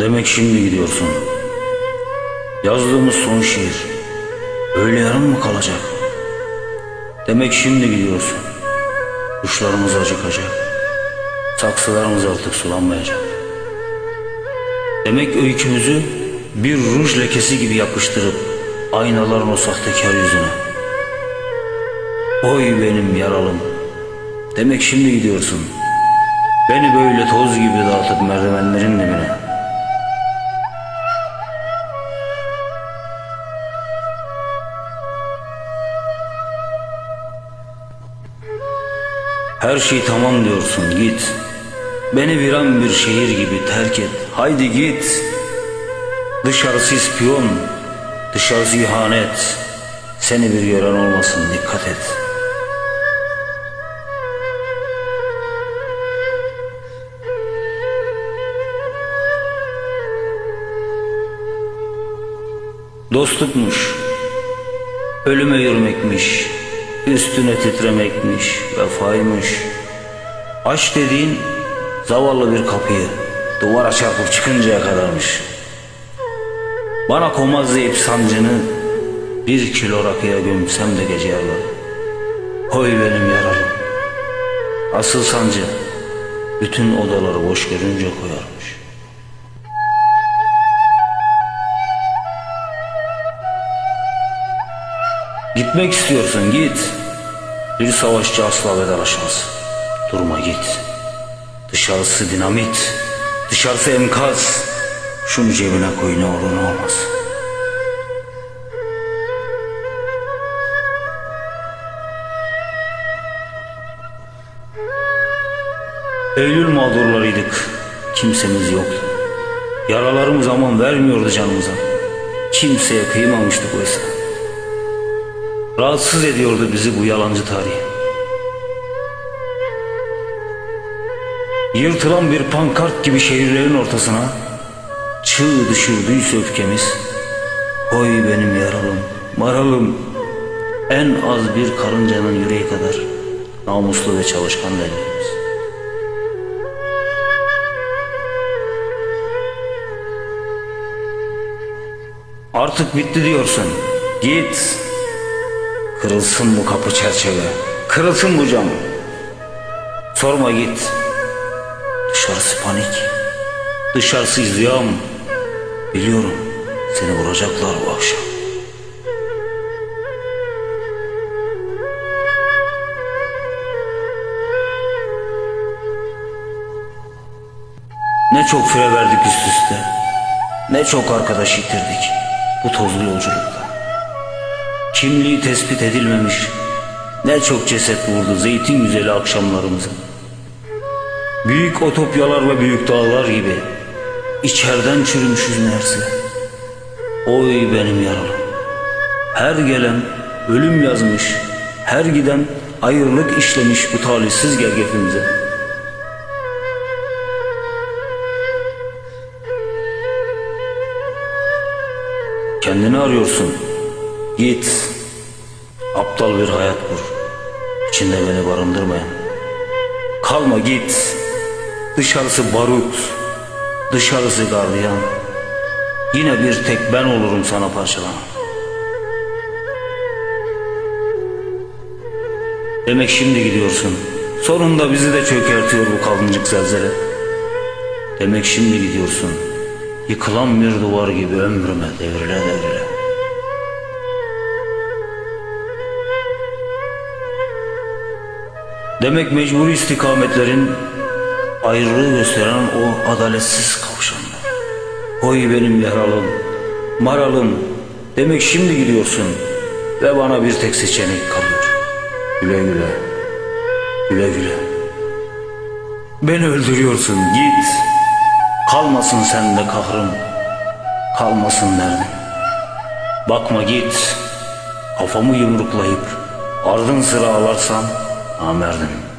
Demek şimdi gidiyorsun. Yazdığımız son şiir öyle yarım mı kalacak? Demek şimdi gidiyorsun. Kuşlarımız acıkacak. Saksılarımız artık sulanmayacak. Demek öykümüzü bir ruj lekesi gibi yapıştırıp aynaların o sahtekar yüzüne. Oy benim yaralım. Demek şimdi gidiyorsun. Beni böyle toz gibi dağıtıp merdivenlerin dibine. Her şey tamam diyorsun git. Beni viran bir şehir gibi terk et. Haydi git. Dışarısı ispiyon, dışarısı ihanet. Seni bir gören olmasın dikkat et. Dostlukmuş, ölüme yürümekmiş, üstüne titremekmiş, vefaymış. Aşk dediğin zavallı bir kapıyı duvara çarpıp çıkıncaya kadarmış. Bana komaz deyip sancını bir kilo rakıya gömsem de gece yarıları. Hoy benim yaralım. Asıl sancı bütün odaları boş görünce koyarmış. Gitmek istiyorsun git. Bir savaşçı asla vedalaşmaz. Durma git. Dışarısı dinamit. Dışarısı enkaz. Şunu cebine koy ne olur ne olmaz. Eylül mağdurlarıydık. Kimsemiz yoktu. Yaralarımız aman vermiyordu canımıza. Kimseye kıymamıştık oysa. Rahatsız ediyordu bizi bu yalancı tarih. Yırtılan bir pankart gibi şehirlerin ortasına çığ düşürdüyse öfkemiz. Oy benim yaralım, maralım. En az bir karıncanın yüreği kadar namuslu ve çalışkan devletimiz. Artık bitti diyorsun. Git. Kırılsın bu kapı çerçeve. Kırılsın bu cam. Sorma git. Dışarısı panik. Dışarısı izdiham. Biliyorum seni vuracaklar bu akşam. Ne çok fire verdik üst üste. Ne çok arkadaş yitirdik bu tozlu yolculukta. Kimliği tespit edilmemiş ne çok ceset vurdu zeytin güzeli akşamlarımıza. Büyük otopyalar ve büyük dağlar gibi içerden çürümüşüz meğerse. Oy benim yaralım. Her gelen ölüm yazmış, her giden ayrılık işlemiş bu talihsiz gergefimize. Kendini arıyorsun. Git. Aptal bir hayat kur. İçinde beni barındırmayan. Kalma git. Dışarısı barut. Dışarısı gardiyan. Yine bir tek ben olurum sana parçalanan. Demek şimdi gidiyorsun. Sonunda bizi de çökertiyor bu kalıncık zelzele. Demek şimdi gidiyorsun. Yıkılan bir duvar gibi ömrüme devrile devrile. Demek mecburi istikametlerin ayrılığı gösteren o adaletsiz kavşanlar. Oy benim yaralım, maralım. Demek şimdi gidiyorsun ve bana bir tek seçenek kalıyor. Güle güle, güle güle. Beni öldürüyorsun git. Kalmasın sende kahrım, kalmasın derdim. Bakma git, kafamı yumruklayıp ardın sıra ağlarsam namerdim.